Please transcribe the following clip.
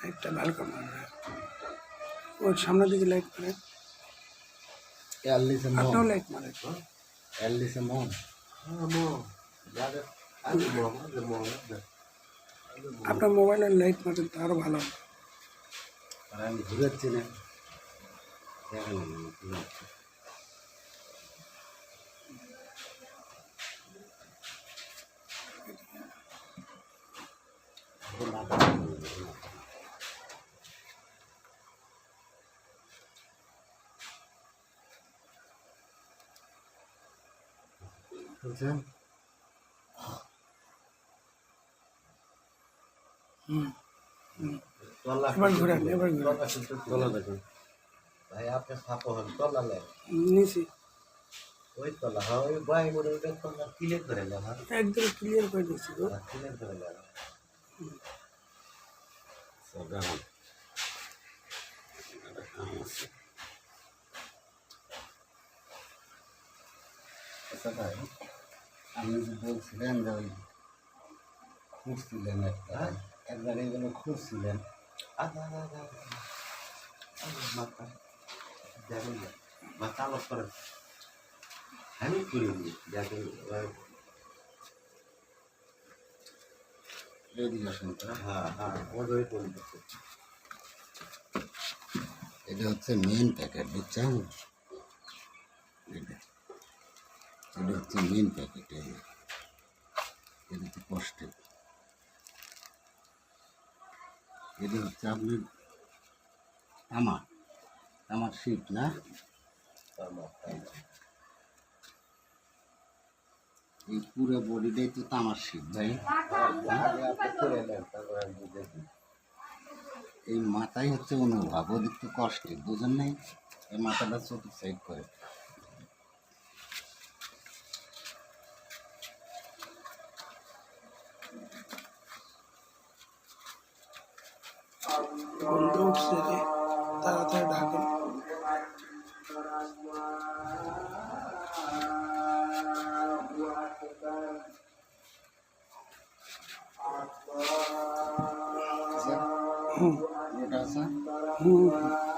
লাইটটা ভালো করে ওর সামনের দিকে লাইট করে। মন আপনাও লাইট মারে মন আপনার মোবাইলের লাইট মারেন তো আরও ভালো। আমি ঘুরাচ্ছি না দেখেন আমি ঘুরাচ্ছি। এই মাথা ঘুরিয়ে দেবো, মাথা। বুঝছেন তলা এবার ঘুরান এবার ঘুরান তলা কিন্তু তলা দেখুন ভাই আপনি সাপো হন তলা লেন। নিচে। ওই তলা হ্যাঁ ওই বাই মনে ওটা তলা ক্লিয়ার করে হ্যাঁ। একদম ক্লিয়ার করে দিচ্ছি গো। ক্লিয়ার করে নেন সাধারণ একটা কাম আছে আচ্ছা ভাই আপনি যে বলছিলেন যে ওই খুঁজছিলেন একটা একবার এগুলো খুঁজছিলেন আদা আদা আদা আদা মাথা দেখুন না মাথা আলোক করেন আমি করিনি দেখুন হ্যাঁ হ্যাঁ। এটা হচ্ছে মেন প্যাকেট বুঝছেন এটা। এটা হচ্ছে মেন প্যাকেট এটা হচ্ছে কষ্টে এটা হচ্ছে আপনার তামার তামার শীত না? আমার এই পুরো বডিটাই তো তামার শীত ভাই। এই মাথাই হচ্ছে অনুভব, ওদিক তো কষ্টে বুঝেন নাই? এই মাথাটা চোখে সাইড করে। তাড়াতাড়ি ঢাকেন 嗯。嗯。